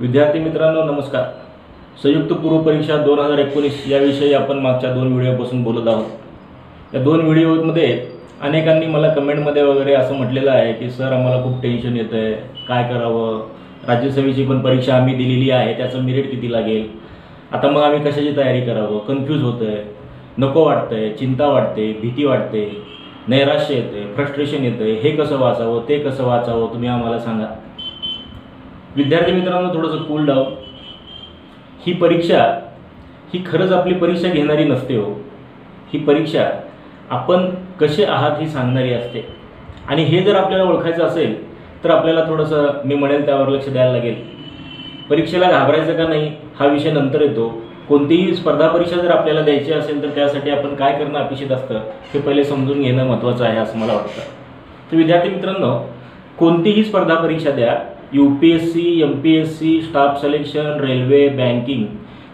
विद्यार्थी मित्रांनो नमस्कार. संयुक्त पूर्व परीक्षा दोन हजार एकोणीस याविषयी आपण मागच्या दोन व्हिडिओपासून बोलत आहोत. या दोन व्हिडिओमध्ये अनेकांनी मला कमेंटमध्ये वगैरे असं म्हटलेलं आहे की सर आम्हाला खूप टेन्शन येतं आहे काय करावं? राज्यसेवेची पण परीक्षा आम्ही दिलेली आहे. त्याचं मेरिट किती लागेल? आता मग आम्ही कशाची तयारी करावं? कन्फ्यूज होतं आहे नको वाटतं आहे चिंता वाटते. भीती वाटते. नैराश्य येते फ्रस्ट्रेशन येतं आहे हे कसं वाचावं? ते कसं वाचावं? तुम्ही आम्हाला सांगा. विद्यार्थी मित्रांनो थोडंसं कूल डाऊन ही परीक्षा ही खरंच आपली परीक्षा घेणारी नसते हो. ही परीक्षा आपण कसे आहात ही सांगणारी असते. आणि हे जर आपल्याला ओळखायचं असेल तर आपल्याला थोडंसं मी म्हणेल त्यावर लक्ष द्यायला लागेल. परीक्षेला घाबरायचं का नाही हा विषय नंतर येतो. कोणतीही स्पर्धा परीक्षा जर आपल्याला द्यायची असेल तर त्यासाठी आपण काय करणं अपेक्षित असतं हे पहिले समजून घेणं महत्त्वाचं आहे असं मला वाटतं. तर विद्यार्थी मित्रांनो कोणतीही स्पर्धा परीक्षा द्या U P S C M P S C staff selection railway banking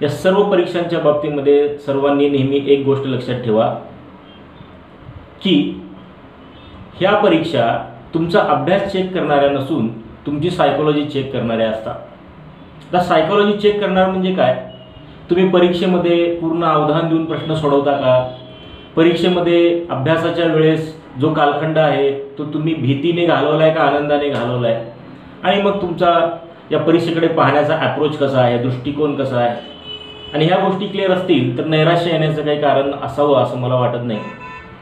या सर्व परीक्षांच्या बाबतीमध्ये सर्वांनी नेहमी एक गोष्ट लक्षात ठेवा की ह्या परीक्षा तुमचा अभ्यास चेक करणाऱ्या नसून तुमची सायकोलॉजी चेक करणाऱ्या असतात. तर सायकोलॉजी चेक करणार म्हणजे काय? तुम्ही परीक्षेमध्ये पूर्ण अवधान देऊन प्रश्न सोडवता का? परीक्षेमध्ये अभ्यासाच्या वेळेस जो कालखंड आहे तो तुम्ही भीतीने घालवला आहे का आनंदाने घालवला आहे आणि मग तुमचा या परीक्षेकडे पाहण्याचा अप्रोच कसा आहे? दृष्टिकोन कसा आहे? आणि ह्या गोष्टी क्लिअर असतील तर नैराश्य येण्याचं काही कारण असावं असं मला वाटत नाही.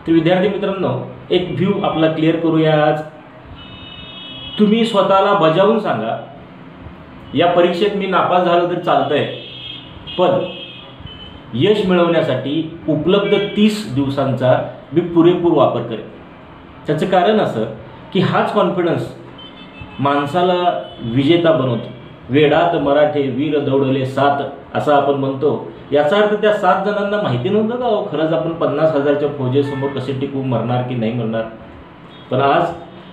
तर विद्यार्थी मित्रांनो एक व्ह्यू आपला क्लिअर करूया आज. तुम्ही स्वतःला बजावून सांगा या परीक्षेत मी नापास झालो तर चालतंय पण यश मिळवण्यासाठी उपलब्ध तीस दिवसांचा मी पुरेपूर वापर करेन. त्याचं कारण असं की हाच कॉन्फिडन्स माणसाला विजेता बनवतो. वेडात मराठे वीर दौडले सात असं आपण म्हणतो. याचा अर्थ त्या सात जणांना माहिती नव्हतं का हो? खरंच आपण पन्नास हजारच्या फौजेसमोर कसे टिकू मरणार की नाही मरणार? पण आज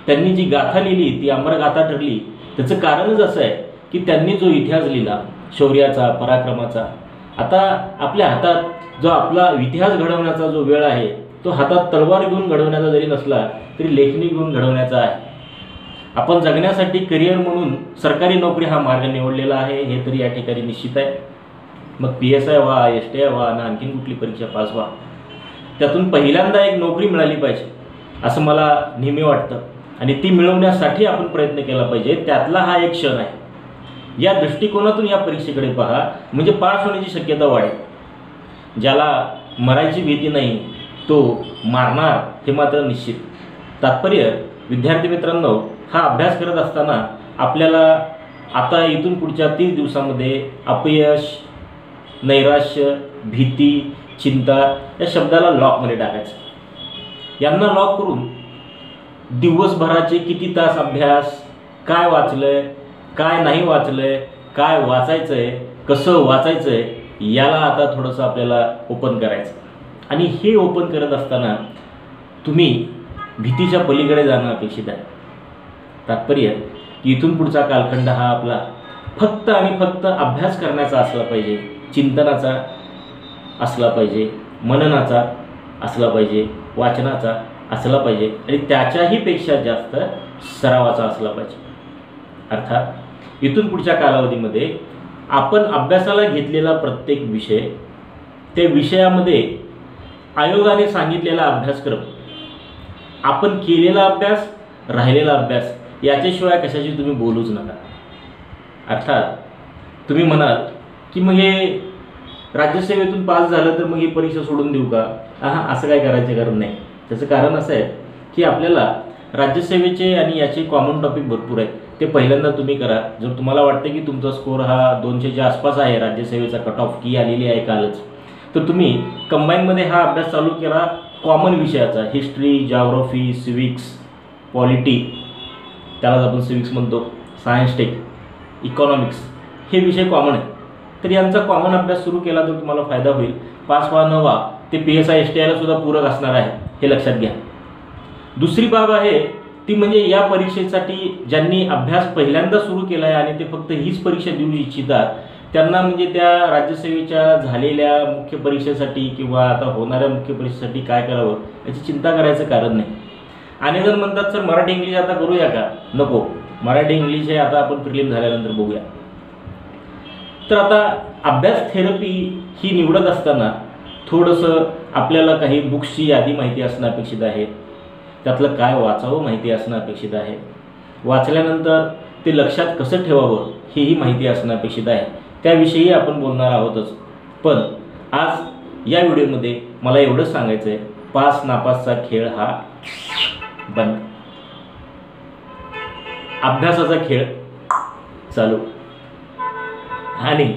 त्यांनी जी गाथा लिहिली ती अमर गाथा ठरली. त्याचं कारणच असं आहे की त्यांनी जो इतिहास लिहिला शौर्याचा पराक्रमाचा आता आपल्या हातात जो आपला इतिहास घडवण्याचा जो वेळ आहे तो हातात तलवार घेऊन घडवण्याचा जरी नसला तरी लेखणी घेऊन घडवण्याचा आहे. आपण जगण्यासाठी करिअर म्हणून सरकारी नोकरी हा मार्ग निवडलेला आहे हे तरी या ठिकाणी निश्चित आहे. मग पी एस आय व्हा एस टी आय व्हा ना आणखीन कुठली परीक्षा पास व्हा. त्यातून पहिल्यांदा एक नोकरी मिळाली पाहिजे असं मला नेहमी वाटतं. आणि ती मिळवण्यासाठी आपण प्रयत्न केला पाहिजे त्यातला हा एक क्षण आहे. या दृष्टिकोनातून या परीक्षेकडे पहा म्हणजे पास होण्याची शक्यता वाढेल. ज्याला मरायची भीती नाही तो मारणार हे मात्र निश्चित. तात्पर्य विद्यार्थी मित्रांनो हा अभ्यास करत असताना आपल्याला आता इथून पुढच्या तीस दिवसामध्ये अपयश नैराश्य भीती चिंता या शब्दाला लॉकमध्ये टाकायचं. यांना लॉक करून दिवसभराचे किती तास अभ्यास काय वाचलंय काय नाही वाचलंय काय वाचायचं आहे कसं वाचायचं आहे याला आता थोडंसं आपल्याला ओपन करायचं. आणि हे ओपन करत असताना तुम्ही भीतीच्या पलीकडे जाणं अपेक्षित आहे. तात्पर्य की इथून पुढचा कालखंड हा आपला फक्त आणि फक्त अभ्यास करण्याचा असला पाहिजे चिंतनाचा असला पाहिजे मननाचा असला पाहिजे वाचनाचा असला पाहिजे आणि त्याच्याही पेक्षा जास्त सरावाचा असला पाहिजे. अर्थात इथून पुढच्या कालावधीमध्ये आपण अभ्यासाला घेतलेला प्रत्येक विषय त्या विषयामध्ये आयोगाने सांगितलेला अभ्यासक्रम आपण केलेला अभ्यास राहिलेला अभ्यास याच्याशिवाय कशाची तुम्ही बोलूच नका. अर्थात तुम्ही म्हणाल की मग हे राज्यसेवेतून पास झालं तर मग ही परीक्षा सोडून देऊ का? हां असं काय करायचं कारण नाही. त्याचं कारण असं आहे की आपल्याला राज्यसेवेचे आणि याचे कॉमन टॉपिक भरपूर आहेत. ते पहिल्यांदा तुम्ही करा. जर तुम्हाला वाटतं की तुमचा स्कोर हा दोनशेच्या आसपास आहे राज्यसेवेचा कट ऑफ की आलेली आहे कालच तर तुम्ही कंबाईनमध्ये हा अभ्यास चालू केला कॉमन विषयाचा हिस्ट्री जॉग्रफी सिविक्स पॉलिटी त्यालाच आपण सिविक्स म्हणतो सायन्स टेक इकॉनॉमिक्स हे विषय कॉमन आहे. तर यांचा कॉमन अभ्यास सुरू केला तर तुम्हाला फायदा होईल. पास व्हा न व्हा ते P S I S T आयला सुद्धा पूरक असणार आहे हे लक्षात घ्या. दुसरी बाब आहे ती म्हणजे या परीक्षेसाठी ज्यांनी अभ्यास पहिल्यांदा सुरू केला आहे आणि ते फक्त हीच परीक्षा देऊ इच्छितात त्यांना म्हणजे त्या राज्यसेवेच्या झालेल्या मुख्य परीक्षेसाठी किंवा आता होणाऱ्या मुख्य परीक्षेसाठी काय करावं याची चिंता करायचं कारण नाही. आणि जर म्हणतात सर मराठी इंग्लिश आता करूया का? नको. मराठी इंग्लिश हे आता आपण प्रिलिम झाल्यानंतर बघूया. तर आता अभ्यास थेरपी ही निवडत असताना थोडंसं आपल्याला काही बुक्सची यादी माहिती असणं अपेक्षित आहे. त्यातलं काय वाचावं माहिती असणं अपेक्षित आहे. वाचल्यानंतर ते लक्षात कसं ठेवावं हेही माहिती असणं अपेक्षित आहे. त्याविषयी आपण बोलणार आहोतच. पण आज या व्हिडिओमध्ये मला एवढंच सांगायचं आहे पास नापासचा खेळ हा बंद. अभ्यासाचा खेळ चालू. आणि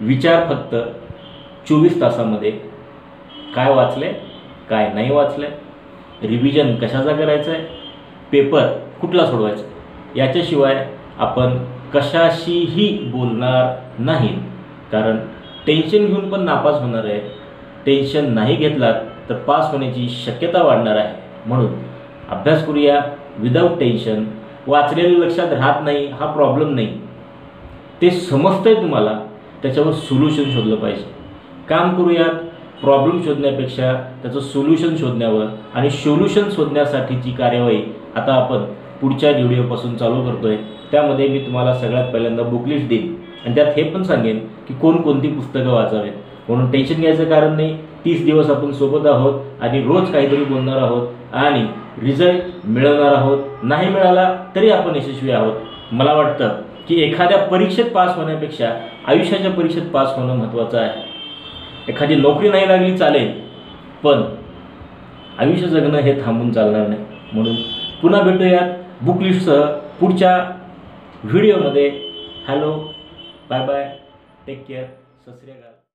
विचार फक्त चोवीस तासामध्ये काय वाचले काय नाही वाचले रिव्हिजन कशाचा करायचं आहे पेपर कुठला सोडवायचा याच्याशिवाय आपण कशाशीही बोलणार नाही कारण टेन्शन घेऊन पण नापास होणार आहे. टेन्शन नाही घेतलात तर पास होण्याची शक्यता वाढणार आहे. म्हणून अभ्यास करूया. विदाऊट टेन्शन वाचलेलं लक्षात राहत नाही हा प्रॉब्लेम नाही. ते समजतं आहे तुम्हाला. त्याच्यावर सोल्युशन शोधलं पाहिजे. काम करूयात. प्रॉब्लेम शोधण्यापेक्षा त्याचं सोल्युशन शोधण्यावर आणि सोल्युशन शोधण्यासाठीची कार्यवाही. आता आपण पुढच्या व्हिडिओपासून चालू करतो आहे त्यामध्ये मी तुम्हाला सगळ्यात पहिल्यांदा बुकलिस्ट देईन. आणि त्यात हे पण सांगेन की कोणकोणती पुस्तकं वाचावेत म्हणून टेन्शन घ्यायचं कारण नाही. तीस दिवस आपण सोबत आहोत आणि रोज काहीतरी बोलणार आहोत आणि रिझल्ट मिळवणार आहोत. नाही मिळाला तरी आपण यशस्वी आहोत. मला वाटतं की एखाद्या परीक्षेत पास होण्यापेक्षा आयुष्याच्या परीक्षेत पास होणं महत्त्वाचं आहे. एखादी नोकरी नाही लागली चालेल पण आयुष्य जगणं हे थांबून चालणार नाही. म्हणून पुन्हा भेटूयात. बुकलिस्टसह uh, पुढच्या व्हिडिओमध्ये hello bye bye take care Sat Sri